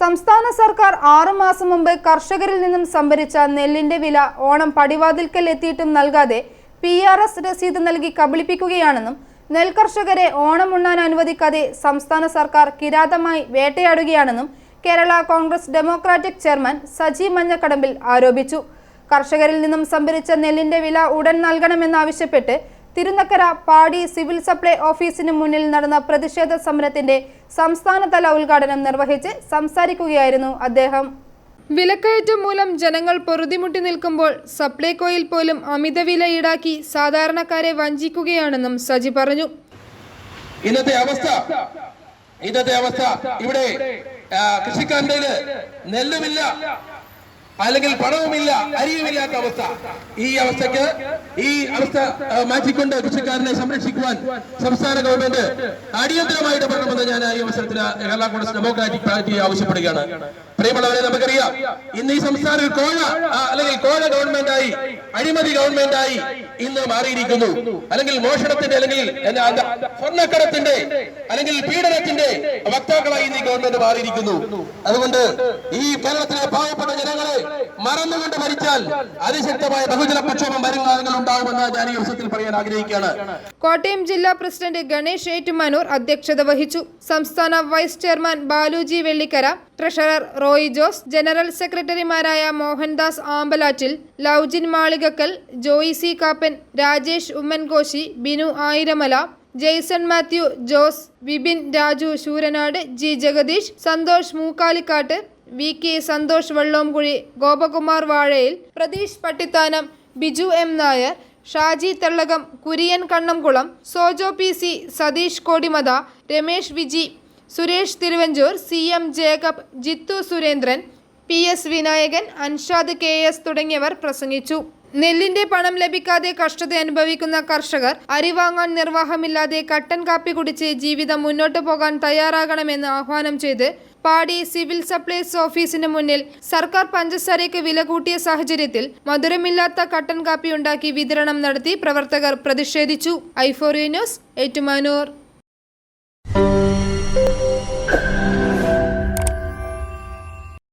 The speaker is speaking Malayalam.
സംസ്ഥാന സർക്കാർ ആറുമാസം മുമ്പ് കർഷകരിൽ നിന്നും സംഭരിച്ച നെല്ലിന്റെ വില ഓണം പടിവാതിൽക്കൽ എത്തിയിട്ടും നൽകാതെ പി ആർ എസ് രസീത് നൽകി കബളിപ്പിക്കുകയാണെന്നും നെൽകർഷകരെ ഓണം ഉണ്ണാൻ അനുവദിക്കാതെ സംസ്ഥാന സർക്കാർ കിരാതമായി വേട്ടയാടുകയാണെന്നും Kerala congress democratic chairman Saji Manjakadambil ആരോപിച്ചു. കർഷകരിൽ നിന്നും സംഭരിച്ച നെല്ലിന്റെ വില ഉടൻ നൽകണമെന്നാവശ്യപ്പെട്ട് തിരുനക്കര പാടി സിവിൽ സപ്ലൈ ഓഫീസിന് മുന്നിൽ നടന്ന പ്രതിഷേധ സമരത്തിന്റെ സംസ്ഥാനതല ഉദ്ഘാടനം നിർവഹിച്ച് സംസാരിക്കുകയായിരുന്നു അദ്ദേഹം. വിലക്കയറ്റം മൂലം ജനങ്ങൾ പൊറുതിമുട്ടി നിൽക്കുമ്പോൾ സപ്ലൈകോയിൽ പോലും അമിത വില ഈടാക്കി സാധാരണക്കാരെ വഞ്ചിക്കുകയാണെന്നും സജി പറഞ്ഞു. ഇന്നത്തെ അവസ്ഥ ഇന്നത്തെ അവസ്ഥ ഇവിടെ കൃഷിക്കാരുടെ നെല്ലുമില്ല. അല്ലെങ്കിൽ പണവുമില്ല അരിയുമില്ലാത്ത അവസ്ഥ. ഈ അവസ്ഥക്ക് ഈ അവസ്ഥ മാറ്റിക്കൊണ്ട് കൃഷിക്കാരനെ സംരക്ഷിക്കുവാൻ സംസ്ഥാന ഗവൺമെന്റ് അടിയന്തരമായിട്ട് പറയണമെന്ന് ഞാൻ ഈ അവസരത്തിൽ കേരള കോൺഗ്രസ് ഡെമോക്രാറ്റിക് പാർട്ടി ആവശ്യപ്പെടുകയാണ്. പ്രിയമുള്ളവരെ നമുക്കറിയാം ഇന്ന് ഈ സംസ്ഥാനം ഒരു കോഴ അല്ലെങ്കിൽ കോഴ ഗവൺമെന്റായി അഴിമതി ഗവൺമെന്റായി ഇന്ന് മാറിയിരിക്കുന്നു. അല്ലെങ്കിൽ മോഷണത്തിന്റെ അല്ലെങ്കിൽ സ്വർണക്കടത്തിന്റെ അല്ലെങ്കിൽ പീഡനത്തിന്റെ വക്താക്കളായി ഈ ഗവൺമെന്റ് മാറിയിരിക്കുന്നു. അതുകൊണ്ട് ഈ കേരളത്തിലെ പാവപ്പെട്ട ജനങ്ങളെ മറന്നുകൊണ്ട് ഭരിച്ചാൽ അതിശക്തമായ ബഹുജന പ്രക്ഷോഭം വരും കാലങ്ങൾ ഉണ്ടാകുമെന്ന് ഞാൻ ഈ അവസരത്തിൽ പറയാൻ ആഗ്രഹിക്കുകയാണ്. കോട്ടയം ജില്ലാ പ്രസിഡന്റ് ഗണേഷ് ഏറ്റുമാനൂർ അധ്യക്ഷത വഹിച്ചു. സംസ്ഥാന vice chairman Baluji Vellikkara treasurer Roy Jose general സെക്രട്ടറിമാരായ Mohandas Ambalattil Lovejin Malikakkal Joy C Kappan Rajesh Ummenkoshy Binu Ayiramala Jaison Mathew Jose Vipin Raju Sooranad G Jagadeesh Santhosh Mookkalikkattu V K Santhosh Vellomkuzhy Gopakumar Vazhayil Pratheesh Pattithanam Biju M Nair Shaji Thellakom Kurian Kannamkulam Sojo P C Satheesh Kodimatha Ramesh Viji Suresh Thiruvanchoor C M Jacob Jithu Surendran P S Vinayakan Anshad K S തുടങ്ങിയവർ പ്രസംഗിച്ചു. നെല്ലിന്റെ പണം ലഭിക്കാതെ കഷ്ടത അനുഭവിക്കുന്ന കർഷകർ അരി വാങ്ങാൻ നിർവാഹമില്ലാതെ കട്ടൻ കാപ്പി കുടിച്ച് ജീവിതം മുന്നോട്ടു പോകാൻ തയ്യാറാകണമെന്ന് ആഹ്വാനം ചെയ്ത് പാടി സിവിൽ സപ്ലൈസ് ഓഫീസിന് മുന്നിൽ സർക്കാർ പഞ്ചസാരയ്ക്ക് വില കൂട്ടിയ സാഹചര്യത്തിൽ മധുരമില്ലാത്ത കട്ടൻ കാപ്പി ഉണ്ടാക്കി വിതരണം നടത്തി പ്രവർത്തകർ പ്രതിഷേധിച്ചു. ഐഫോറിയ ന്യൂസ് ഏറ്റുമാനൂർ.